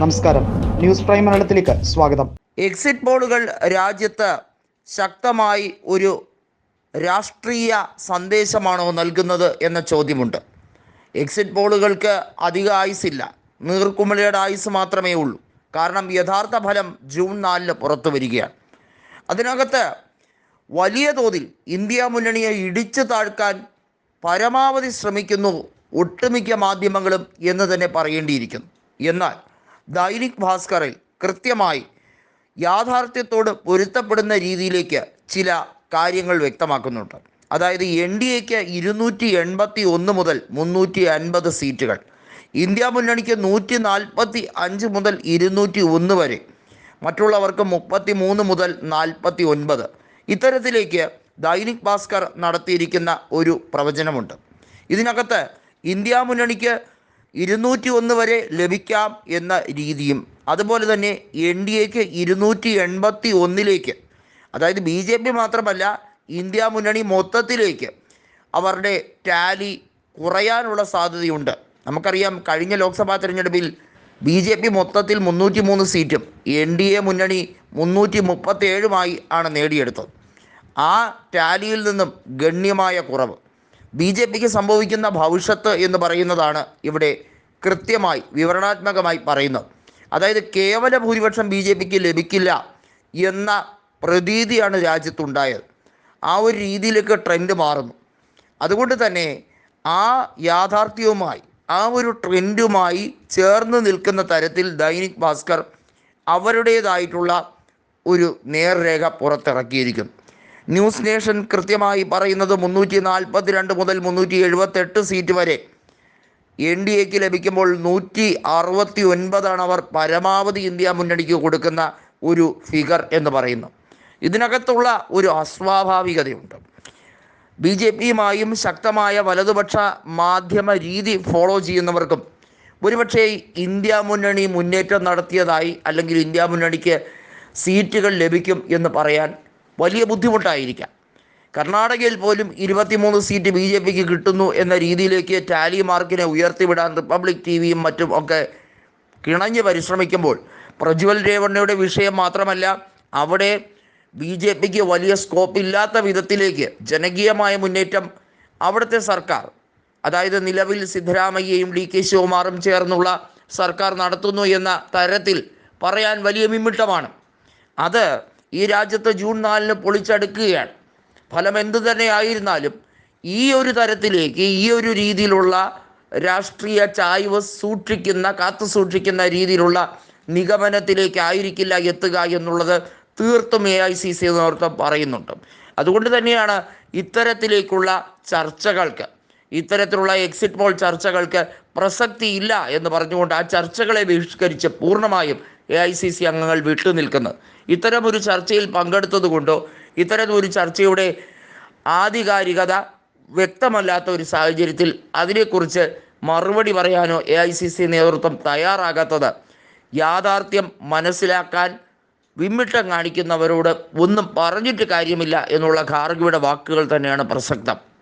നമസ്കാരം. News prime മലയാളത്തിലേക്ക് സ്വാഗതം. എക്സിറ്റ് പോളുകൾ രാജ്യത്ത് ശക്തമായി ഒരു രാഷ്ട്രീയ സന്ദേശമാണോ നൽകുന്നത് എന്ന ചോദ്യമുണ്ട്. എക്സിറ്റ് പോളുകൾക്ക് അധിക ആയുസില്ല നീർക്കുമിളയുടെ ആയുസ് മാത്രമേ ഉള്ളൂ. കാരണം യഥാർത്ഥ ഫലം ജൂൺ നാലിന് പുറത്തു വരികയാണ്. അതിനകത്ത് വലിയ തോതിൽ ഇന്ത്യ മുന്നണിയെ ഇടിച്ചു താഴ്ക്കാൻ പരമാവധി ശ്രമിക്കുന്നു ഒട്ടുമിക്ക മാധ്യമങ്ങളും എന്ന് തന്നെ പറയേണ്ടിയിരിക്കുന്നു. എന്നാൽ ദൈനിക് ഭാസ്കറിൽ കൃത്യമായി യാഥാർത്ഥ്യത്തോട് പൊരുത്തപ്പെടുന്ന രീതിയിലേക്ക് ചില കാര്യങ്ങൾ വ്യക്തമാക്കുന്നുണ്ട്. അതായത് എൻ ഡി എക്ക് ഇരുന്നൂറ്റി എൺപത്തി ഒന്ന് മുതൽ മുന്നൂറ്റി അൻപത് സീറ്റുകൾ. ഇന്ത്യ മുന്നണിക്ക് നൂറ്റി നാൽപ്പത്തി അഞ്ച് മുതൽ ഇരുന്നൂറ്റി ഒന്ന് വരെ. മറ്റുള്ളവർക്ക് മുപ്പത്തി മൂന്ന് മുതൽ നാൽപ്പത്തി ഒൻപത് ഇത്തരത്തിലേക്ക് ദൈനിക് ഭാസ്കർ നടത്തിയിരിക്കുന്ന ഒരു പ്രവചനമുണ്ട്. ഇതിനകത്ത് ഇന്ത്യ മുന്നണിക്ക് ഇരുന്നൂറ്റി ഒന്ന് വരെ ലഭിക്കാം എന്ന രീതിയും അതുപോലെ തന്നെ എൻ ഡി എക്ക് ഇരുന്നൂറ്റി എൺപത്തി ഒന്നിലേക്ക് അതായത് ബി ജെ പി മാത്രമല്ല ഇന്ത്യ മുന്നണി മൊത്തത്തിലേക്ക് അവരുടെ ടാലി കുറയാനുള്ള സാധ്യതയുണ്ട്. നമുക്കറിയാം കഴിഞ്ഞ ലോക്സഭാ തിരഞ്ഞെടുപ്പിൽ ബി ജെ പി മൊത്തത്തിൽ മുന്നൂറ്റി മൂന്ന് സീറ്റും എൻ ഡി എ മുന്നണി മുന്നൂറ്റി മുപ്പത്തേഴുമായി ആണ് നേടിയെടുത്തത്. ആ ടാലിയിൽ നിന്നും ഗണ്യമായ കുറവ്. ബി ജെ പിക്ക് സംഭവിക്കുന്ന ഭവിഷ്യത്ത് എന്ന് പറയുന്നതാണ് ഇവിടെ കൃത്യമായി വിവരണാത്മകമായി പറയുന്നത്. അതായത് കേവല ഭൂരിപക്ഷം ബി ജെ പിക്ക് ലഭിക്കില്ല എന്ന പ്രതീതിയാണ് രാജ്യത്തുണ്ടായത്. ആ ഒരു രീതിയിലേക്ക് ട്രെൻഡ് മാറുന്നു. അതുകൊണ്ട് തന്നെ ആ യാഥാർത്ഥ്യവുമായി ആ ഒരു ട്രെൻഡുമായി ചേർന്ന് നിൽക്കുന്ന തരത്തിൽ ദൈനിക് ഭാസ്കർ അവരുടേതായിട്ടുള്ള ഒരു നേർരേഖ പുറത്തിറക്കിയിരിക്കുന്നു. ന്യൂസ് നേഷൻ കൃത്യമായി പറയുന്നത് മുന്നൂറ്റി നാൽപ്പത്തി രണ്ട് മുതൽ മുന്നൂറ്റി എഴുപത്തെട്ട് സീറ്റ് വരെ. എൻ ഡി എക്ക് ലഭിക്കുമ്പോൾ നൂറ്റി അറുപത്തി ഒൻപതാണ് അവർ പരമാവധി ഇന്ത്യ മുന്നണിക്ക് കൊടുക്കുന്ന ഒരു ഫിഗർ എന്ന് പറയുന്നു. ഇതിനകത്തുള്ള ഒരു അസ്വാഭാവികതയുണ്ട്. ബി ജെ പിയുമായും ശക്തമായ വലതുപക്ഷ മാധ്യമ രീതി ഫോളോ ചെയ്യുന്നവർക്കും ഒരുപക്ഷെ ഇന്ത്യ മുന്നണി മുന്നേറ്റം നടത്തിയതായി അല്ലെങ്കിൽ ഇന്ത്യ മുന്നണിക്ക് സീറ്റുകൾ ലഭിക്കും എന്ന് പറയാൻ വലിയ ബുദ്ധിമുട്ടായിരിക്കാം. കർണാടകയിൽ പോലും ഇരുപത്തിമൂന്ന് സീറ്റ് ബി ജെ പിക്ക് കിട്ടുന്നു എന്ന രീതിയിലേക്ക് ടാലി മാർക്കിനെ ഉയർത്തിവിടാൻ റിപ്പബ്ലിക് ടി വിയും മറ്റും ഒക്കെ കിണഞ്ഞ് പരിശ്രമിക്കുമ്പോൾ പ്രജ്വൽ രേവണ്ണയുടെ വിഷയം മാത്രമല്ല അവിടെ ബി ജെ പിക്ക് വലിയ സ്കോപ്പ് ഇല്ലാത്ത വിധത്തിലേക്ക് ജനകീയമായ മുന്നേറ്റം അവിടുത്തെ സർക്കാർ അതായത് നിലവിൽ സിദ്ധരാമയ്യയും ഡി കെ ശിവകുമാറും ചേർന്നുള്ള സർക്കാർ നടത്തുന്നു എന്ന തരത്തിൽ പറയാൻ വലിയ മിമ്മിട്ടമാണ് അത് ഈ രാജ്യത്തെ ജൂൺ നാലിന് പൊളിച്ചടുക്കുകയാണ്. ഫലം എന്തു തന്നെ ആയിരുന്നാലും ഈ ഒരു തരത്തിലേക്ക് ഈ ഒരു രീതിയിലുള്ള രാഷ്ട്രീയ ചായ്വ് സൂക്ഷിക്കുന്ന കാത്തു സൂക്ഷിക്കുന്ന രീതിയിലുള്ള നിഗമനത്തിലേക്കായിരിക്കില്ല എത്തുക എന്നുള്ളത് തീർത്തും എ ഐ സി സി നേതൃത്വം പറയുന്നുണ്ട്. അതുകൊണ്ട് തന്നെയാണ് ഇത്തരത്തിലേക്കുള്ള ചർച്ചകൾക്ക് ഇത്തരത്തിലുള്ള എക്സിറ്റ് പോൾ ചർച്ചകൾക്ക് പ്രസക്തിയില്ല എന്ന് പറഞ്ഞുകൊണ്ട് ആ ചർച്ചകളെ ബഹിഷ്കരിച്ച് പൂർണമായും എ ഐ സി സി അംഗങ്ങൾ വിട്ടുനിൽക്കുന്നത് ഇത്തരമൊരു ചർച്ചയിൽ പങ്കെടുത്തതുകൊണ്ടോ ഇത്തരം ഒരു ചർച്ചയുടെ ആധികാരികത വ്യക്തമല്ലാത്ത ഒരു സാഹചര്യത്തിൽ അതിനെക്കുറിച്ച് മറുപടി പറയാനോ എ ഐ സി സി നേതൃത്വം തയ്യാറാകാത്തത് യാഥാർത്ഥ്യം മനസ്സിലാക്കാൻ വിമ്മിട്ടം കാണിക്കുന്നവരോട് ഒന്നും പറഞ്ഞിട്ട് കാര്യമില്ല എന്നുള്ള ഖാർഗിയുടെ വാക്കുകൾ തന്നെയാണ് പ്രസക്തം.